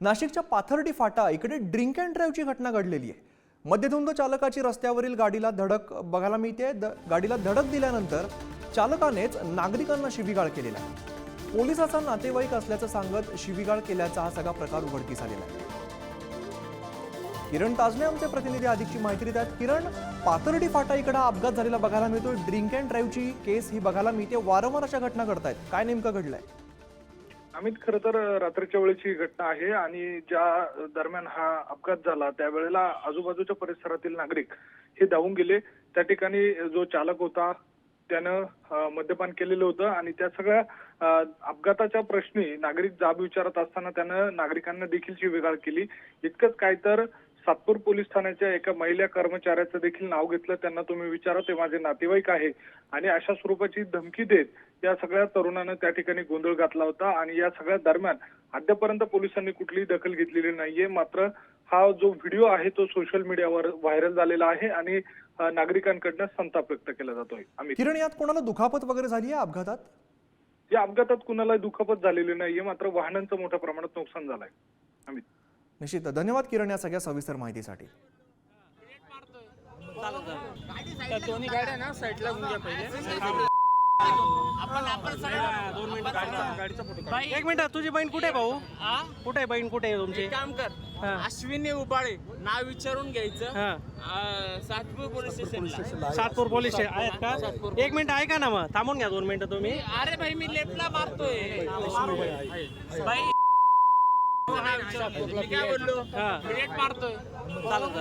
नाशिकच्या पाथर्डी फाटा इकडे drink and ड्राईव्हची घटना घडलेली आहे. मध्यधुंद चालकाची रस्त्यावरील गाडीला धडक बघायला मिळते. द- गाडीला धडक दिल्यानंतर चालकानेच नागरिकांना शिवीगाळ केलेला आहे. पोलिसाचा नातेवाईक असल्याचं सांगत शिवीगाळ केल्याचा हा सगळा प्रकार उघडकीस आलेला आहे. किरण ताजने आमचे प्रतिनिधी अधिकची माहिती देत आहेत किरण पाथर्डी फाटा इकडे अपघात झालेला बघायला मिळतो ड्रिंक अँड ड्राईव्हची केस ही बघायला मिळते. वारंवार अशा घटना घडतायत. काय नेमकं घडलंय? अमित खरं तर रात्रीच्या वेळेची ही घटना आहे आणि ज्या दरम्यान हा अपघात झाला त्यावेळेला आजूबाजूच्या परिसरातील नागरिक हे धावून गेले. त्या ठिकाणी जो चालक होता त्यानं मद्यपान केलेलं होतं आणि त्या सगळ्या अपघाताच्या प्रश्नी नागरिक जाब विचारत असताना त्यानं नागरिकांना देखील शिवेगाळ केली. इतकंच काय तर सातपूर पोलीस ठाण्याच्या एका महिला कर्मचाऱ्याचं देखील नाव घेतलं. त्यांना तुम्ही विचारा ते माझे नातेवाईक आहे. आणि अशा स्वरूपाची धमकी देत या सगळ्या तरुणानं त्या ठिकाणी गोंधळ घातला होता. आणि या सगळ्या दरम्यान अद्यापर्यंत पोलिसांनी कुठलीही दखल घेतलेली नाहीये. मात्र हा जो व्हिडिओ आहे तो सोशल मीडियावर व्हायरल झालेला आहे आणि नागरिकांकडनं संताप व्यक्त केला जातोय. अमित किरण यात कोणाला दुखापत वगैरे झाली आहे अपघातात? या अपघातात कुणाला दुखापत झालेली नाहीये. मात्र वाहनांचं मोठ्या प्रमाणात नुकसान झालंय. अमित निश्चित. धन्यवाद किरण या सगळ्या सविस्तर माहितीसाठी. त्या दोन्ही गाड्या ना साईडला घेऊन घ्या पहिले. एक मिनिट तुझी बहीण कुठे आहे भाऊ? कुठे आहे बहीण? कुठे आहे तुमची? एक काम कर. अश्विनी उबाळे नाव विचारून घ्यायचं. सातपूर पोलीस स्टेशनला. सातपूर पोलीस स्टेशन आहेत का? एक मिनिट ऐका ना मग. थांबून घ्या दोन मिनिटं तुम्ही. अरे भाई मी लेफ्टला मारतोय. मी काय बोललो. मिनिट मारतोय चालत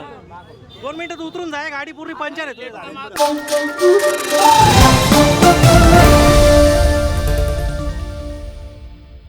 दोन मिनिटं उतरून जाय गाडी पूर्ण पंचर आहे.